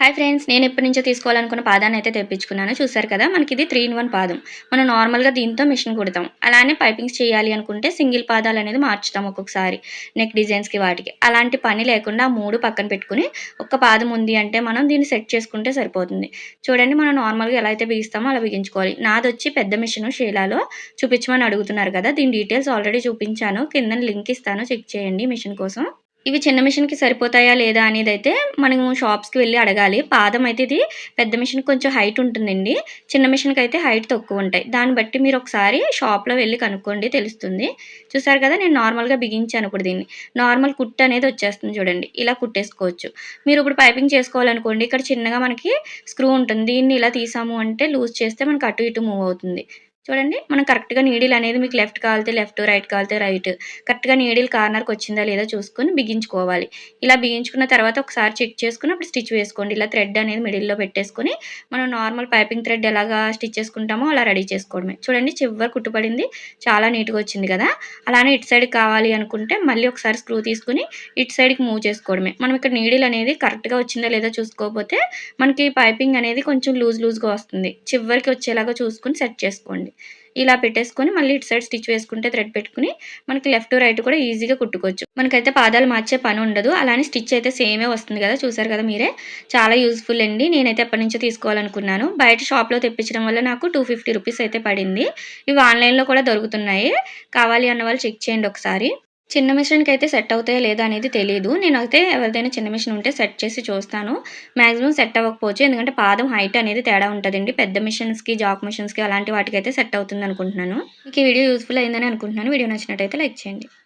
Hi friends నేను ఎప్పటి నుంచో తీసుకోవాలనుకున్న పాదాన్ని అయితే తెప్పించుకున్నాను. చూసారు కదా మనకి ఇది త్రీ ఇన్ వన్ పాదం. మనం నార్మల్గా దీంతో మిషన్ కుడతాం. అలానే పైపింగ్స్ చేయాలి అనుకుంటే సింగిల్ పాదాలు అనేది మార్చుతాం ఒక్కొక్కసారి నెక్ డిజైన్స్కి వాటికి. అలాంటి పని లేకుండా మూడు పక్కన పెట్టుకుని ఒక్క పాదం ఉంది అంటే మనం దీన్ని సెట్ చేసుకుంటే సరిపోతుంది. చూడండి మనం నార్మల్గా ఎలా అయితే బిగిస్తామో అలా బిగించుకోవాలి. నాది వచ్చి పెద్ద మిషన్ షీలాలో చూపించమని అడుగుతున్నారు కదా దీని డీటెయిల్స్ ఆల్రెడీ చూపించాను. కింద లింక్ ఇస్తాను చెక్ చేయండి మిషన్ కోసం. ఇవి చిన్న మిషన్కి సరిపోతాయా లేదా అనేది అయితే మనము షాప్స్కి వెళ్ళి అడగాలి. పాదం అయితే ఇది పెద్ద మిషన్ కొంచెం హైట్ ఉంటుందండి. చిన్న మిషన్కి అయితే హైట్ తక్కువ ఉంటాయి. దాన్ని బట్టి మీరు ఒకసారి షాప్లో వెళ్ళి కనుక్కోండి తెలుస్తుంది. చూసారు కదా నేను నార్మల్గా బిగించాను ఇప్పుడు దీన్ని. నార్మల్ కుట్ అనేది వచ్చేస్తుంది చూడండి. ఇలా కుట్టేసుకోవచ్చు. మీరు ఇప్పుడు పైపింగ్ చేసుకోవాలనుకోండి ఇక్కడ చిన్నగా మనకి స్క్రూ ఉంటుంది. దీన్ని ఇలా తీసాము అంటే లూజ్ చేస్తే మనకి అటు ఇటు మూవ్ అవుతుంది. చూడండి మనం కరెక్ట్గా నీడిల్ అనేది మీకు లెఫ్ట్ కాలితే లెఫ్ట్ రైట్ కాలితే రైట్ కరెక్ట్గా నీడిల్ కార్నర్కి వచ్చిందా లేదా చూసుకొని బిగించుకోవాలి. ఇలా బిగించుకున్న తర్వాత ఒకసారి చెక్ చేసుకుని అప్పుడు స్టిచ్ వేసుకోండి. ఇలా థ్రెడ్ అనేది మిడిల్లో పెట్టేసుకొని మనం నార్మల్ పైపింగ్ థ్రెడ్ ఎలాగా స్టిచ్ చేసుకుంటామో అలా రెడీ చేసుకోవడమే. చూడండి చివరి కుట్టుపడింది చాలా నీట్గా వచ్చింది కదా. అలానే ఇటు సైడ్ కావాలి అనుకుంటే మళ్ళీ ఒకసారి స్క్రూ తీసుకుని ఇటు సైడ్కి మూవ్ చేసుకోవడమే. మనం ఇక్కడ నీడిల్ అనేది కరెక్ట్గా వచ్చిందా లేదా చూసుకోకపోతే మనకి పైపింగ్ అనేది కొంచెం లూజ్ లూజ్గా వస్తుంది. చివరికి వచ్చేలాగా చూసుకుని సెట్ చేసుకోండి. ఇలా పెట్టేసుకొని మళ్ళీ ఇటు సైడ్ స్టిచ్ వేసుకుంటే థ్రెడ్ పెట్టుకుని మనకి లెఫ్ట్ రైట్ కూడా ఈజీగా కుట్టుకోవచ్చు. మనకైతే పాదాలు మార్చే పని ఉండదు. అలానే స్టిచ్ అయితే సేమే వస్తుంది కదా చూసారు కదా మీరే? చాలా యూస్ఫుల్ అండి. నేనైతే ఎప్పటి నుంచో తీసుకోవాలనుకున్నాను. బయట షాప్లో తెప్పించడం వల్ల నాకు టూ ఫిఫ్టీ రూపీస్ అయితే పడింది. ఇవి ఆన్లైన్లో కూడా దొరుకుతున్నాయి. కావాలి అన్న వాళ్ళు చెక్ చేయండి ఒకసారి. చిన్న మిషన్కి అయితే సెట్ అవుతాయో లేదా అనేది తెలియదు నేనైతే ఎవరిదైనా చిన్న మిషన్ ఉంటే సెట్ చేసి చూస్తాను. మ్యాక్సిమం సెట్ అవ్వకపోవచ్చు. ఎందుకంటే పాదం హైట్ అనేది తేడా ఉంటుందండి. పెద్ద మిషన్స్కి జాక్ మిషన్స్కి అలాంటి వాటికి అయితే సెట్ అవుతుంది అనుకుంటున్నాను మీకు ఈ వీడియో యూస్ఫుల్ అయిందని అనుకుంటున్నాను. వీడియో నచ్చినట్టయితే లైక్ చేయండి.